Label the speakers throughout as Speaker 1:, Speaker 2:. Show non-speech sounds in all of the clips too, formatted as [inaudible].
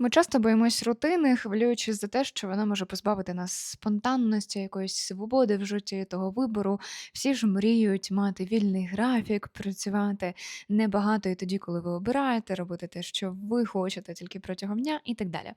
Speaker 1: Ми часто боїмось рутини, хвилюючись за те, що вона може позбавити нас спонтанності, якоїсь свободи в житті, того вибору. Всі ж мріють мати вільний графік, працювати небагато і тоді, коли ви обираєте, робити те, що ви хочете тільки протягом дня і так далі.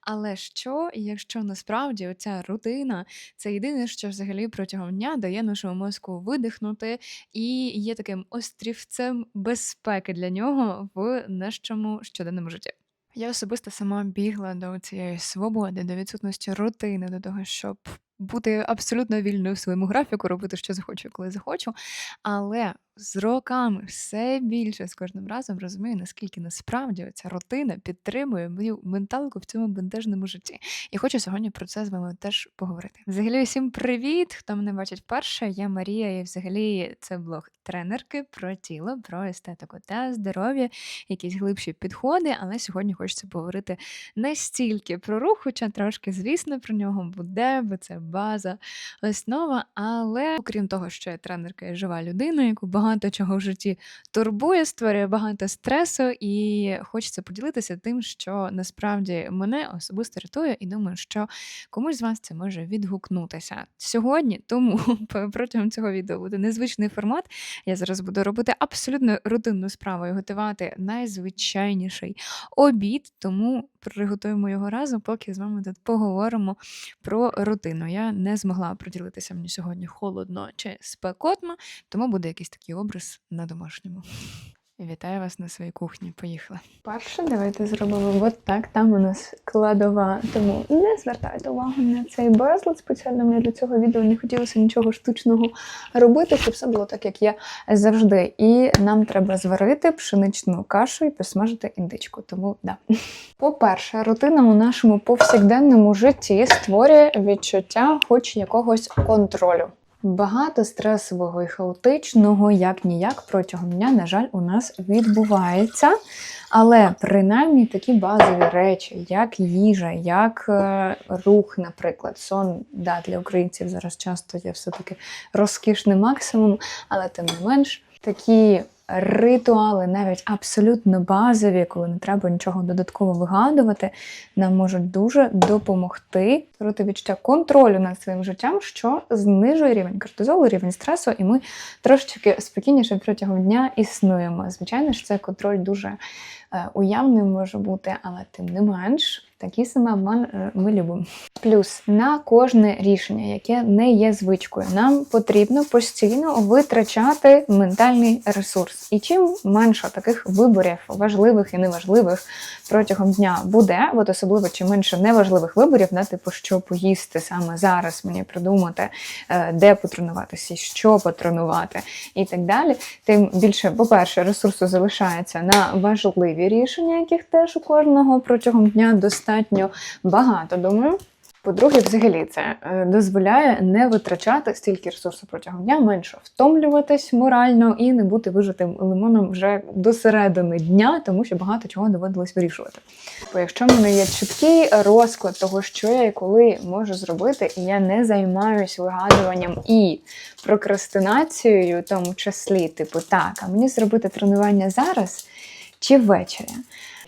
Speaker 1: Але що, якщо насправді оця рутина це єдине, що взагалі протягом дня дає нашому мозку видихнути і є таким острівцем безпеки для нього в нашому щоденному житті? Я особисто сама бігла до цієї свободи, до відсутності рутини, до того, щоб бути абсолютно вільною в своєму графіку, робити, що захочу, коли захочу. Але з роками все більше з кожним разом розумію, наскільки насправді ця рутина підтримує мою менталку в цьому бентежному житті. І хочу сьогодні про це з вами теж поговорити. Взагалі, всім привіт! Хто мене бачить вперше, я Марія, і взагалі це блог тренерки про тіло, про естетику та здоров'я, якісь глибші підходи. Але сьогодні хочеться поговорити не стільки про рух, хоча трошки, звісно, про нього буде, бо це база, основа. Але окрім того, що я тренерка і жива людина, яку багато чого в житті турбує, створює багато стресу, і хочеться поділитися тим, що насправді мене особисто рятує, і думаю, що комусь з вас це може відгукнутися сьогодні. Тому [laughs] протягом цього відео буде незвичний формат. Я зараз буду робити абсолютно рутинну справу і готувати найзвичайніший обід, тому приготуємо його разом, поки з вами тут поговоримо про рутину. Я не змогла приділитися мені сьогодні холодно чи спекотно, тому буде якийсь такий образ на домашньому. Вітаю вас на своїй кухні. Поїхали. Перше, давайте зробимо от так. Там у нас кладова, тому не звертайте увагу на цей безлад. Спеціально мені для цього відео не хотілося нічого штучного робити, щоб все було так, як є завжди. І нам треба зварити пшеничну кашу і посмажити індичку. Тому да. По-перше, рутина у нашому повсякденному житті створює відчуття хоч якогось контролю. Багато стресового і хаотичного, як ніяк, протягом дня, на жаль, у нас відбувається. Але принаймні такі базові речі, як їжа, як е, рух, наприклад, сон да, для українців зараз часто є все-таки розкішний максимум, але тим не менш такі ритуали, навіть абсолютно базові, коли не треба нічого додатково вигадувати, нам можуть дуже допомогти створити відчуття контролю над своїм життям, що знижує рівень кортизолу, рівень стресу, і ми трошечки спокійніше протягом дня існуємо. Звичайно ж, це контроль дуже е, уявним може бути, але тим не менш. Такий самообман е, ми любимо. Плюс на кожне рішення, яке не є звичкою, нам потрібно постійно витрачати ментальний ресурс. І чим менше таких виборів, важливих і неважливих протягом дня буде, от особливо чим менше неважливих виборів, на типу, що поїсти саме зараз, мені придумати, е, де потренуватися, що потренувати і так далі, тим більше, по-перше, ресурсу залишається на важливі рішення, яких теж у кожного протягом дня достатньо багато. Думаю. По-друге, взагалі це е, дозволяє не витрачати стільки ресурсу протягом дня, менше втомлюватись морально і не бути вижитим лимоном вже до середини дня, тому що багато чого доводилось вирішувати. Бо якщо в мене є чіткий розклад того, що я і коли можу зробити, і я не займаюся вигадуванням і прокрастинацією, в тому числі, типу, так, а мені зробити тренування зараз чи ввечері.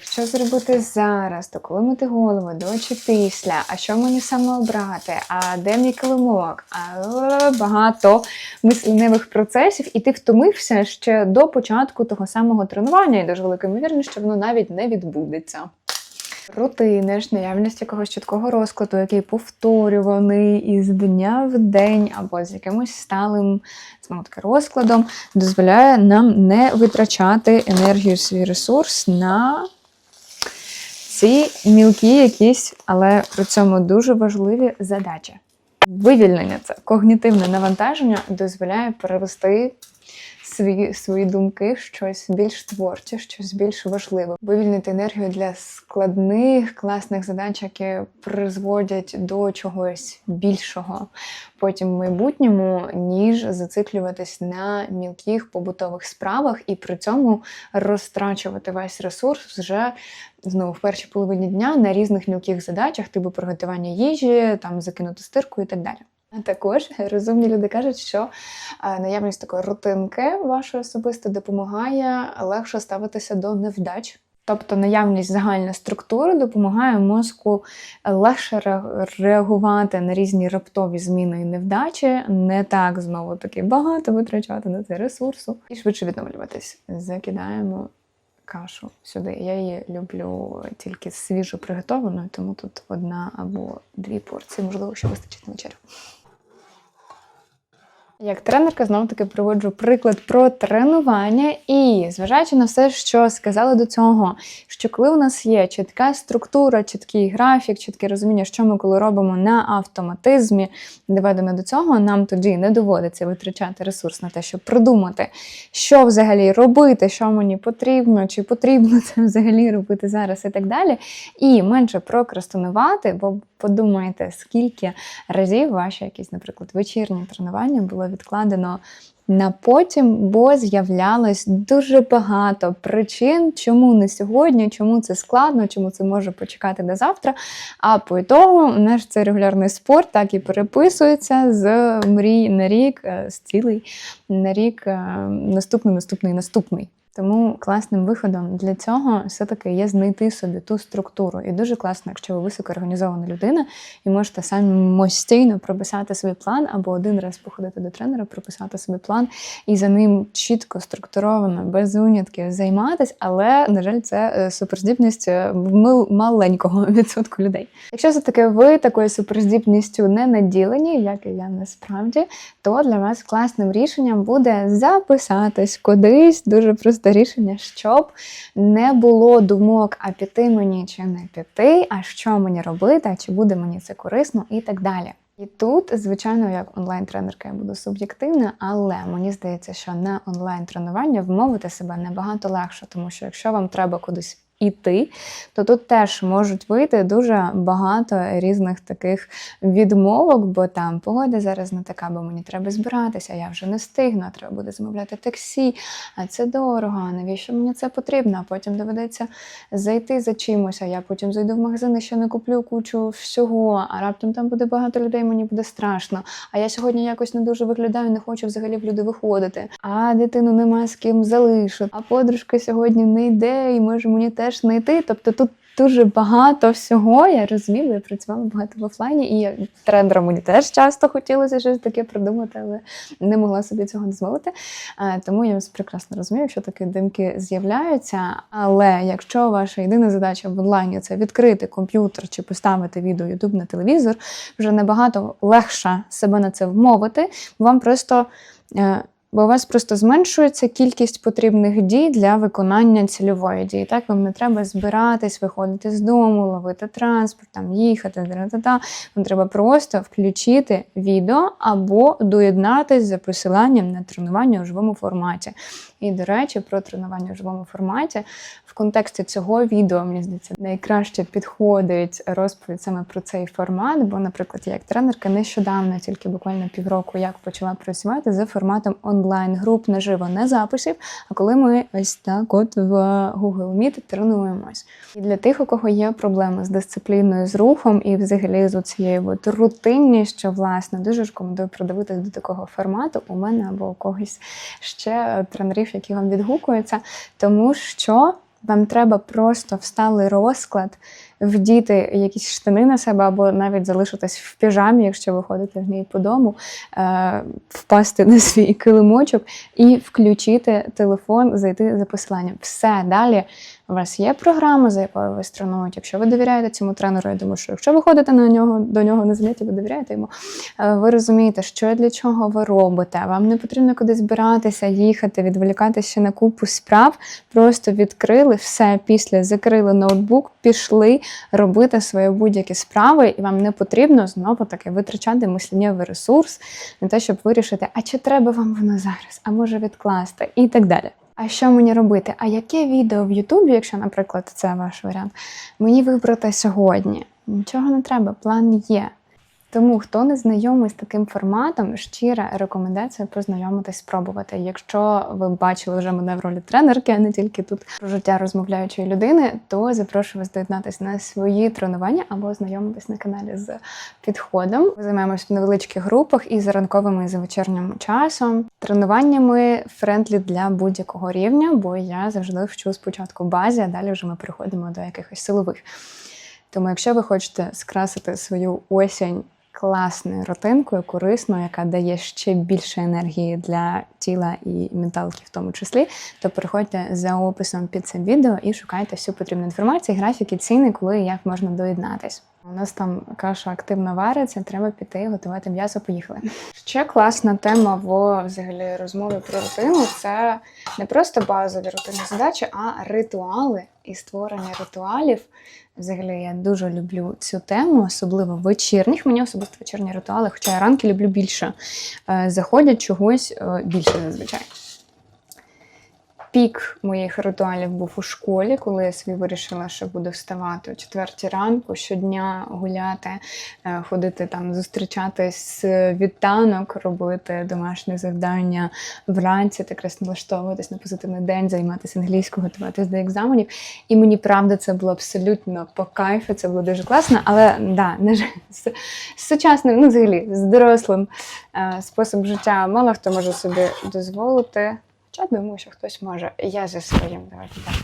Speaker 1: Що зробити зараз, то коли мити голову, до чи після, а що мені саме обрати, а де мій килимок, а багато мисленевих процесів, і ти втомився ще до початку того самого тренування, і дуже велика ймовірність, що воно навіть не відбудеться. Рутини ж, наявність якогось чіткого розкладу, який повторюваний із дня в день або з якимось сталим таки розкладом, дозволяє нам не витрачати енергію, свій ресурс на ці мілкі якісь, але при цьому дуже важливі задачі. Вивільнення це когнітивне навантаження дозволяє перевести свої свої думки щось більш творче, щось більш важливе. Вивільнити енергію для складних, класних задач, які призводять до чогось більшого потім в майбутньому, ніж зациклюватись на мілких побутових справах і при цьому розтрачувати весь ресурс вже знову в першій половині дня на різних мілких задачах, типу приготування їжі, там закинути стирку і так далі. А також розумні люди кажуть, що е, наявність такої рутинки вашої особисто допомагає легше ставитися до невдач. Тобто наявність загальної структури допомагає мозку легше реагувати на різні раптові зміни і невдачі, не так знову таки багато витрачати на це ресурсу і швидше відновлюватись. Закидаємо кашу сюди. Я її люблю тільки свіжо приготованою, тому тут одна або дві порції, можливо, що вистачить на вечерю. Як тренерка знову таки приводжу приклад про тренування, і зважаючи на все, що сказали до цього, що коли у нас є чітка структура, чіткий графік, чітке розуміння, що ми коли робимо на автоматизмі, доведено до цього, нам тоді не доводиться витрачати ресурс на те, щоб продумати, що взагалі робити, що мені потрібно, чи потрібно це взагалі робити зараз і так далі. І менше прокрастинувати, бо подумайте, скільки разів ваші якісь, наприклад, вечірні тренування було відкладено на потім, бо з'являлось дуже багато причин, чому не сьогодні, чому це складно, чому це може почекати до завтра. А по ітогу наш цей регулярний спорт так і переписується з мрій на рік, е, з цілий на рік е, наступний, наступний, наступний. Тому класним виходом для цього все-таки є знайти собі ту структуру. І дуже класно, якщо ви високоорганізована людина і можете самостійно прописати свій план або один раз походити до тренера, прописати собі план і за ним чітко, структуровано, без унятків займатись. Але, на жаль, це е, суперздібність е, маленького [laughs] відсотку людей. Якщо все-таки ви такою суперздібністю не наділені, як і я насправді, то для вас класним рішенням буде записатись кудись. Дуже просте рішення, щоб не було думок, а піти мені чи не піти, а що мені робити, а чи буде мені це корисно, і так далі. І тут, звичайно, як онлайн-тренерка я буду суб'єктивна, але мені здається, що на онлайн-тренування вмовити себе набагато легше, тому що якщо вам треба кудись іти, то тут теж можуть вийти дуже багато різних таких відмовок, бо там погода зараз не така, бо мені треба збиратися, я вже не встигну, а треба буде замовляти таксі, а це дорого, а навіщо мені це потрібно? А потім доведеться зайти за чимось, а я потім зайду в магазин і ще не куплю кучу всього, а раптом там буде багато людей, мені буде страшно. А я сьогодні якось не дуже виглядаю, не хочу взагалі в люди виходити. А дитину нема з ким залишити. А подружка сьогодні не йде, і може мені теж не йти. Тобто тут. Дуже багато всього я розумію, я працювала багато в офлайні, і тренером мені теж часто хотілося щось таке придумати, але не могла собі цього дозволити. Е, Тому я вас прекрасно розумію, що такі думки з'являються. Але якщо ваша єдина задача в онлайні це відкрити комп'ютер чи поставити відео YouTube на телевізор, вже набагато легше себе на це вмовити. Вам просто. Бо у вас просто зменшується кількість потрібних дій для виконання цільової дії. Так вам не треба збиратись, виходити з дому, ловити транспорт, там їхати. тра-та-та. Вам треба просто включити відео або доєднатись за посиланням на тренування у живому форматі. І, до речі, про тренування у живому форматі в контексті цього відео, мені здається, найкраще підходить розповідь саме про цей формат. Бо, наприклад, я як тренерка нещодавно, тільки буквально півроку, як почала працювати за форматом онлайн-груп наживо, не записів. А коли ми ось так, от в Google Meet тренуємось. І для тих, у кого є проблеми з дисципліною, з рухом і взагалі з цією от рутинністю, власне, дуже рекомендую придивитися до такого формату у мене або у когось ще тренерів, які вам відгукуються, тому що вам треба просто всталий розклад, вдіти якісь штани на себе, або навіть залишитись в піжамі, якщо ви ходите в ній по дому, е, впасти на свій килимочок і включити телефон, зайти за посиланням. Все далі. У вас є програма, за якою ви тренуєте. Якщо ви довіряєте цьому тренеру, я думаю, що якщо ви ходите на нього до нього на заняття, ви довіряєте йому. е, Ви розумієте, що для чого ви робите. Вам не потрібно кудись збиратися, їхати, відволікатися на купу справ. Просто відкрили все після, закрили ноутбук, пішли робити свої будь-які справи, і вам не потрібно знову таки витрачати мисленнєвий ресурс на те, щоб вирішити, а чи треба вам воно зараз, а може відкласти, і так далі. А що мені робити? А яке відео в Ютубі, якщо, наприклад, це ваш варіант, мені вибрати сьогодні? Нічого не треба, план є. Тому, хто не знайомий з таким форматом, щира рекомендація познайомитись, спробувати. Якщо ви бачили вже мене в ролі тренерки, а не тільки тут про життя розмовляючої людини, то запрошую вас доєднатись на свої тренування або знайомитись на каналі з підходом. Ми займаємося в невеличких групах і за ранковим, і за вечірнім часом. Тренуваннями френдлі для будь-якого рівня, бо я завжди вчу спочатку базі, а далі вже ми переходимо до якихось силових. Тому, якщо ви хочете скрасити свою осінь класною рутинкою, корисною, яка дає ще більше енергії для тіла і менталки, в тому числі, то переходьте за описом під цим відео і шукайте всю потрібну інформацію, графіки, ціни, коли і як можна доєднатись. У нас там каша активно вариться, треба піти готувати м'ясо. Поїхали. Ще класна тема в взагалі розмові про рутину це не просто базові рутинні задачі, а ритуали і створення ритуалів. Взагалі, я дуже люблю цю тему, особливо вечірніх. Мені особисто вечірні ритуали, хоча я ранки люблю більше. Е, Заходять чогось е, більше зазвичай. Пік моїх ритуалів був у школі, коли я собі вирішила, що буду вставати о четвертій ранку, щодня гуляти, е, ходити там, зустрічатись з вітанок, робити домашні завдання вранці, так раз налаштовуватись на позитивний день, займатися англійською, готуватись до екзаменів. І мені правда це було абсолютно по кайфу, це було дуже класно. Але да, не ж- з, з сучасним, ну взагалі, з дорослим е, способом життя мало хто може собі дозволити. Хоча думаю, що хтось може. Я зі своїм давайте так,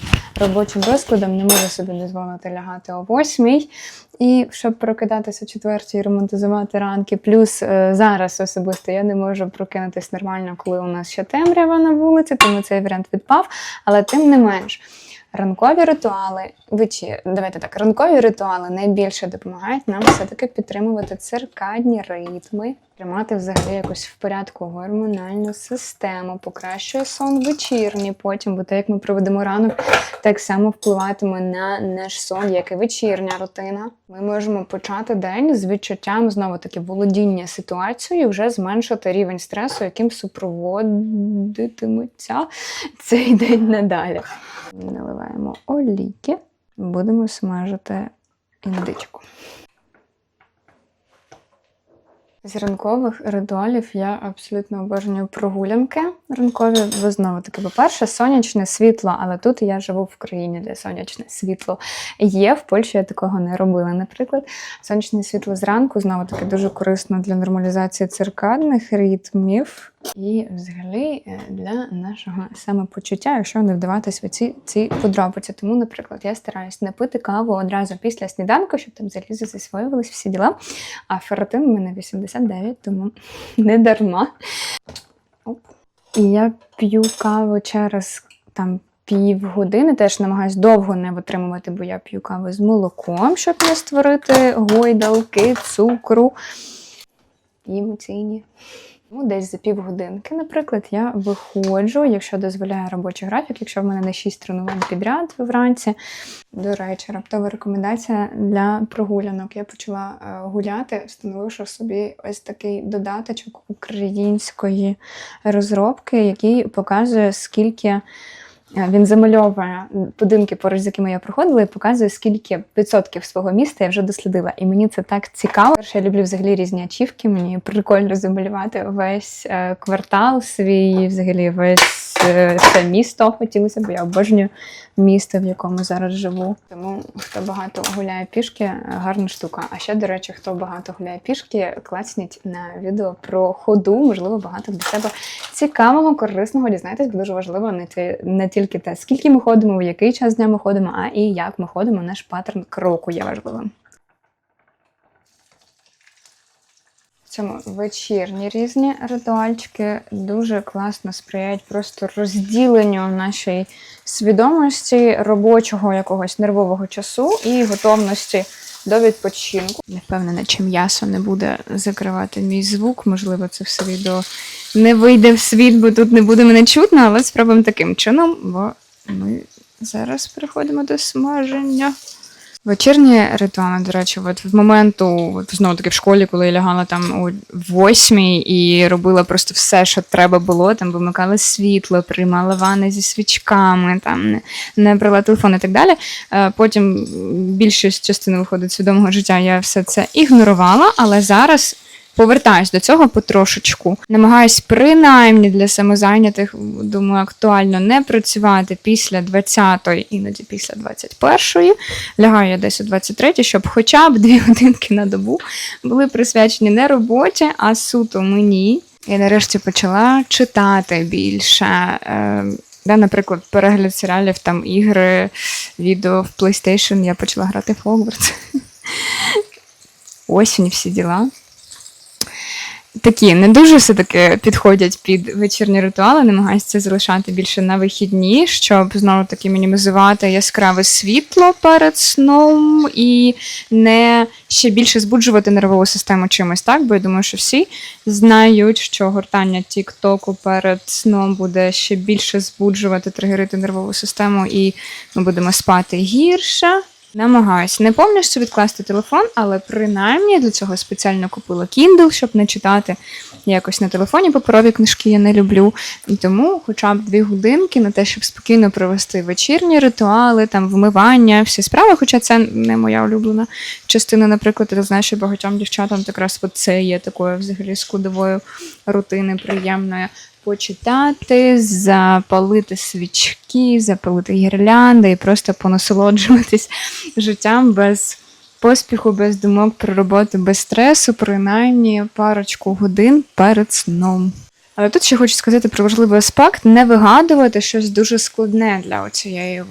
Speaker 1: робочим розкладом не можу собі дозволити лягати о восьмій. І щоб прокидатися четвертій, і ремонтизувати ранки. Плюс е, зараз особисто я не можу прокинутись нормально, коли у нас ще темрява на вулиці, тому цей варіант відпав. Але тим не менш, ранкові ритуали, вечір, давайте так, ранкові ритуали найбільше допомагають нам все-таки підтримувати циркадні ритми, тримати взагалі якось в порядку гормональну систему, покращує сон вечірній потім, бо те, як ми проведемо ранок, так само впливатиме на наш сон, як і вечірня рутина. Ми можемо почати день з відчуттям знову таки володіння ситуацією, вже зменшити рівень стресу, яким супроводитиметься цей день надалі. Наливаємо олійки, будемо смажити індичку. З ранкових ритуалів я абсолютно обожнюю прогулянки ранкові. Ви знову таки, по-перше, сонячне світло, але тут я живу в країні, де сонячне світло є. В Польщі я такого не робила, наприклад. Сонячне світло зранку знову таки дуже корисно для нормалізації циркадних ритмів і взагалі е, для нашого самопочуття, якщо не вдаватись в ці, ці подробиці. Тому, наприклад, я стараюсь не пити каву одразу після сніданку, щоб там залізо засвоювались всі діла. А ферритин у мене 89, тому [laughs] не дарма. Оп. І я п'ю каву через там півгодини, теж намагаюсь довго не витримувати, бо я п'ю каву з молоком, щоб не створити гойдалки, цукру і емоційні. Ну, десь за півгодинки, наприклад, я виходжу, якщо дозволяє робочий графік, якщо в мене не 6 тренувань підряд вранці. До речі, раптова рекомендація для прогулянок. Я почала е, гуляти, встановивши собі ось такий додаточок української розробки, який показує, скільки. Е, Він замальовує будинки, поруч з якими я проходила, і показує, скільки відсотків свого міста я вже дослідила. І мені це так цікаво. Перше, я люблю взагалі різні ачівки. Мені прикольно замалювати весь е, квартал свій, взагалі весь це місто хотілося, бо я обожнюю місто, в якому зараз живу. Тому хто багато гуляє пішки, е, гарна штука. А ще, до речі, хто багато гуляє пішки, клацніть на відео про ходу. Можливо, багато для себе цікавого, корисного дізнайтесь, бо дуже важливо не тільки те, скільки ми ходимо, в який час дня ми ходимо, а і як ми ходимо. Наш паттерн кроку є важливим. В цьому вечірні різні ритуальчики дуже класно сприяють просто розділенню нашої свідомості робочого якогось нервового часу і готовності до відпочинку. Не впевнена, чи м'ясо не буде закривати мій звук. Можливо, це все відео не вийде в світ, бо тут не буде мене чутно, але спробуємо таким чином, бо ми зараз переходимо до смаження. Вечірні ритуали, до речі, от в моменту, от знову таки в школі, коли я лягала там у восьмій і робила просто все, що треба було. Там вимикала світло, приймала ванни зі свічками, там не, не брала телефон і так далі. Е, Потім більшість частини виходить свідомого життя, я все це ігнорувала, але зараз. Повертаюсь до цього потрошечку. Намагаюсь принаймні для самозайнятих, думаю, актуально не працювати після 20-ї, іноді після 21-ї. Лягаю я десь о 23-й, щоб хоча б дві [laughs] годинки на добу були присвячені не роботі, а суто мені. Я нарешті почала читати більше. Е, наприклад, перегляд серіалів, там ігри, відео в PlayStation, я почала грати в Hogwarts. [laughs] Осінь, всі діла. Такі не дуже все-таки підходять під вечірні ритуали, намагаюся це залишати більше на вихідні, щоб знову таки мінімізувати яскраве світло перед сном і не ще більше збуджувати нервову систему чимось, так? Бо я думаю, що всі знають, що гортання Тік-Току перед сном буде ще більше збуджувати, тригерити нервову систему, і ми будемо спати гірше. Намагаюсь не повністю відкласти телефон, але принаймні для цього спеціально купила Kindle, щоб не читати якось на телефоні паперові книжки я не люблю. І тому хоча б дві годинки на те, щоб спокійно провести вечірні ритуали, там вмивання, всі справи, хоча це не моя улюблена частина, наприклад, я знаю, що багатьом дівчатам якраз це є такою взагалі складовою рутини приємною. Почитати, запалити свічки, запалити гірлянди і просто понасолоджуватись [laughs] життям без поспіху, без думок про роботу, без стресу, принаймні парочку годин перед сном. Але тут ще хочу сказати про важливий аспект: не вигадувати щось дуже складне для цієї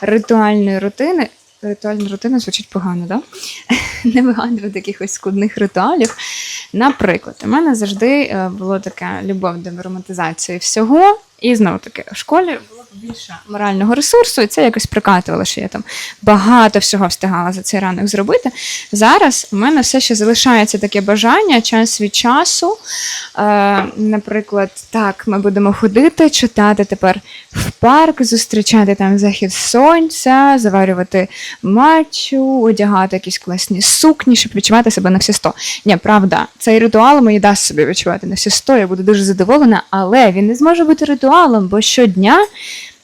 Speaker 1: ритуальної рутини. Ритуальна рутина звучить погано. Да? [laughs] Не вигадувати якихось складних ритуалів. Наприклад, у мене завжди е, було така любов до ароматизації всього. І знову таки, в школі було більше морального ресурсу, і це якось прикатувало, що я там багато всього встигала за цей ранок зробити. Зараз у мене все ще залишається таке бажання час від часу. Е, Наприклад, так, ми будемо ходити, читати тепер в парк, зустрічати там захід сонця, заварювати матчу, одягати якісь класні сукні, щоб відчувати себе на всі сто. Ні, правда, цей ритуал мені дасть собі відчувати на всі сто, я буду дуже задоволена, але він не зможе бути ритуалом, бо щодня.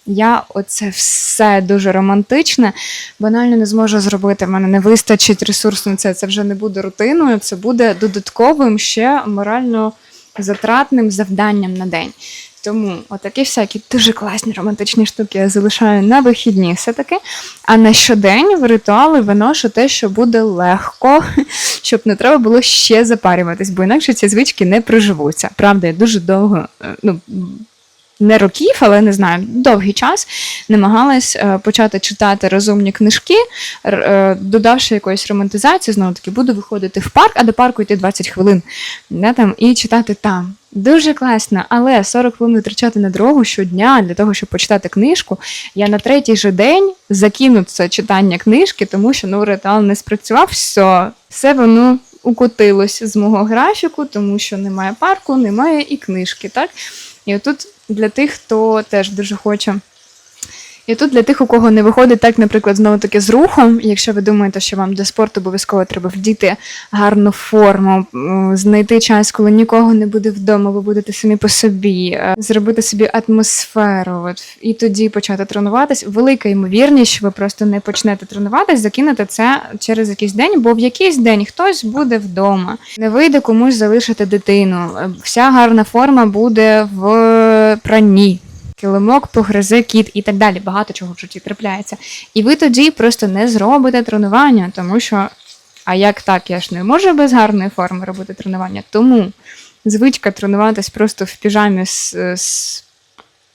Speaker 1: Я оце все дуже романтичне, банально не зможу зробити. В мене не вистачить ресурсу на це. Це вже не буде рутиною, це буде додатковим ще морально затратним завданням на день. Тому отакі всякі дуже класні романтичні штуки я залишаю на вихідні все-таки. А на щодень в ритуали виношу те, що буде легко, [laughs] щоб не треба було ще запарюватись, бо інакше ці звички не приживуться. Правда, я дуже довго, е, ну. Не років, але не знаю, довгий час намагалась е, почати читати розумні книжки, е, додавши якоїсь романтизації, знову таки, буду виходити в парк, а до парку йти 20 хвилин да, там, і читати там. Дуже класно, але 40 хвилин витрачати на дорогу щодня для того, щоб почитати книжку. Я на третій же день закину це читання книжки, тому що ну, ритуал не спрацював, все, все воно укотилось з мого графіку, тому що немає парку, немає і книжки. так? І отут для тих, хто теж дуже хоче. І тут для тих, у кого не виходить так, наприклад, знову таки з рухом, якщо ви думаєте, що вам для спорту обов'язково треба вдіти гарну форму, знайти час, коли нікого не буде вдома, ви будете самі по собі, е, зробити собі атмосферу, от, і тоді почати тренуватись. Велика ймовірність, що ви просто не почнете тренуватись, закинете це через якийсь день, бо в якийсь день хтось буде вдома. Не вийде комусь залишити дитину. Е, Вся гарна форма буде в пранні. Килимок погризе кіт і так далі. Багато чого в житті трапляється. І ви тоді просто не зробите тренування, тому що, а як так, я ж не можу без гарної форми робити тренування. Тому звичка тренуватись просто в піжамі з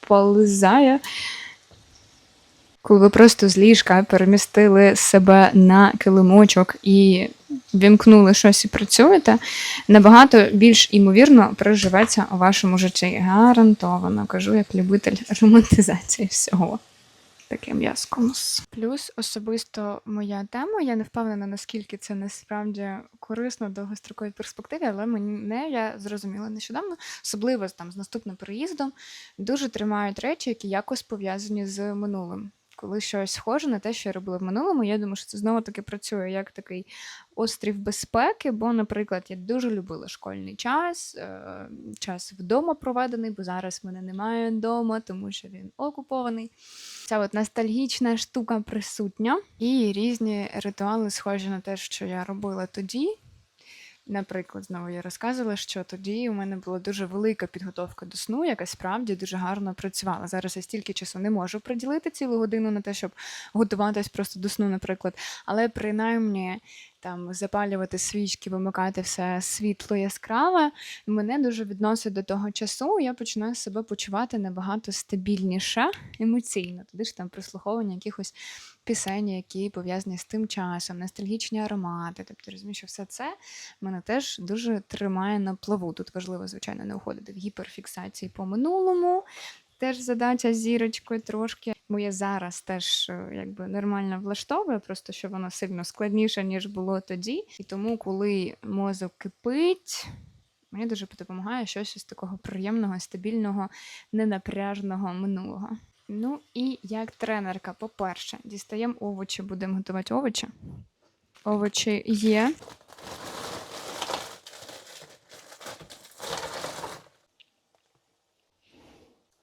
Speaker 1: сползає. Коли ви просто з ліжка перемістили себе на килимочок і вімкнули щось і працюєте, набагато більш імовірно проживеться у вашому житті. Гарантовано, кажу, як любитель романтизації всього. Таке м'язком. Плюс особисто моя тема, я не впевнена, наскільки це насправді корисно в довгостроковій перспективі, але мене я зрозуміла нещодавно, особливо там, з наступним переїздом, дуже тримають речі, які якось пов'язані з минулим. Коли щось схоже на те, що я робила в минулому. Я думаю, що це знову таки працює як такий острів безпеки. Бо, наприклад, я дуже любила школьний час, е, час вдома проведений, бо зараз мене немає вдома, тому що він окупований. Ця от ностальгічна штука присутня, і різні ритуали схожі на те, що я робила тоді. Наприклад, знову я розказувала, що тоді у мене була дуже велика підготовка до сну, яка справді дуже гарно працювала. Зараз я стільки часу не можу приділити цілу годину на те, щоб готуватись просто до сну, наприклад. Але принаймні там запалювати свічки, вимикати все світло яскраве, мене дуже відносить до того часу. Я починаю себе почувати набагато стабільніше емоційно. Туди ж там прислуховування якихось пісень, які пов'язані з тим часом, ностальгічні аромати. Тобто розумію, що все це мене теж дуже тримає на плаву. Тут важливо, звичайно, не уходити в гіперфіксації по минулому. Теж задача зірочкою трошки, бо зараз теж е, якби нормально влаштовую, просто що воно сильно складніше, ніж було тоді. І тому, коли мозок кипить, мені дуже допомагає щось із такого приємного, стабільного, ненапряжного минулого. Ну і як тренерка, по-перше, дістаємо овочі, будемо готувати овочі. Овочі є.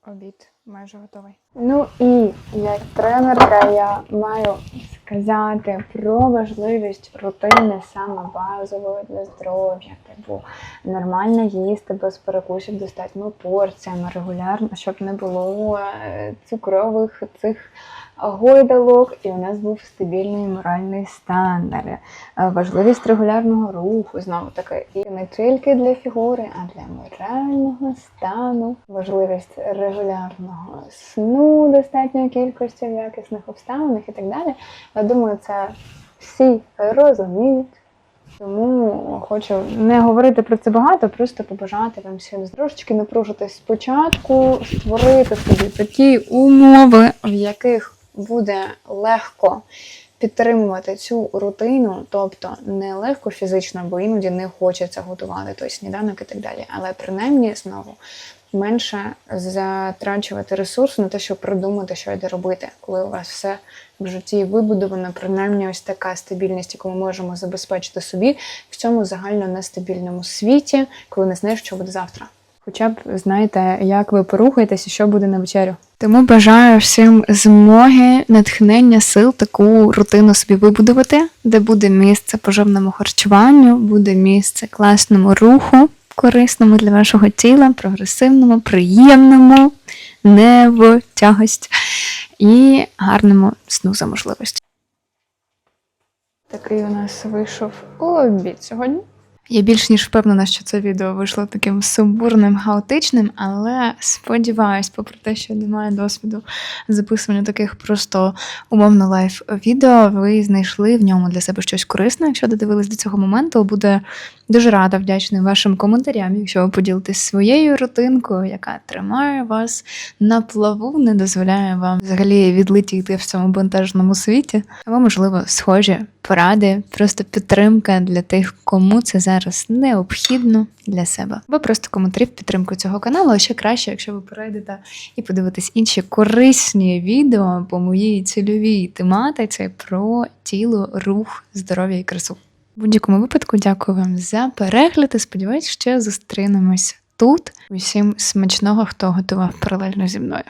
Speaker 1: Обід майже готовий. Ну і як тренерка я маю сказати про важливість рутини саме базової для здоров'я. Типу нормально їсти без перекусів достатньо порціями регулярно, щоб не було е, цукрових цих гойдалок, і у нас був стабільний моральний стан. Е, Важливість регулярного руху, знову таки, і не тільки для фігури, а для морального стану. Важливість регулярного сну, достатньої кількості в якісних обставинах і так далі. Я думаю, це всі розуміють. Тому хочу не говорити про це багато, просто побажати вам всім трошечки напружитись спочатку, створити собі такі умови, в яких буде легко підтримувати цю рутину, тобто не легко фізично, бо іноді не хочеться готувати той сніданок і так далі. Але принаймні знову менше затрачувати ресурсу на те, щоб придумати, що йде робити, коли у вас все в житті вибудовано, принаймні ось така стабільність, яку ми можемо забезпечити собі в цьому загально нестабільному світі, коли не знаєш, що буде завтра. Хоча б знаєте, як ви порухаєтесь і що буде на вечерю. Тому бажаю всім змоги, натхнення, сил таку рутину собі вибудувати, де буде місце поживному харчуванню, буде місце класному руху, корисному для вашого тіла, прогресивному, приємному, не в тягость і гарному сну за можливості. Такий у нас вийшов обід сьогодні. Я більш ніж впевнена, що це відео вийшло таким сумбурним, хаотичним, але сподіваюсь, попри те, що не маю досвіду записування таких просто умовно лайф відео, ви знайшли в ньому для себе щось корисне. Якщо додивились до цього моменту, буде дуже рада вдячним вашим коментарям, якщо ви поділитесь своєю рутинкою, яка тримає вас на плаву, не дозволяє вам взагалі відлетіти в цьому бентежному світі, або, можливо, схожі поради, просто підтримка для тих, кому це зараз необхідно для себе. Або просто коментарі в підтримку цього каналу. А ще краще, якщо ви перейдете і подивитесь інші корисні відео по моїй цільовій тематиці про тіло, рух, здоров'я і красу. В будь-якому випадку дякую вам за перегляд і сподіваюсь, ще зустрінемось тут. Усім смачного, хто готував паралельно зі мною.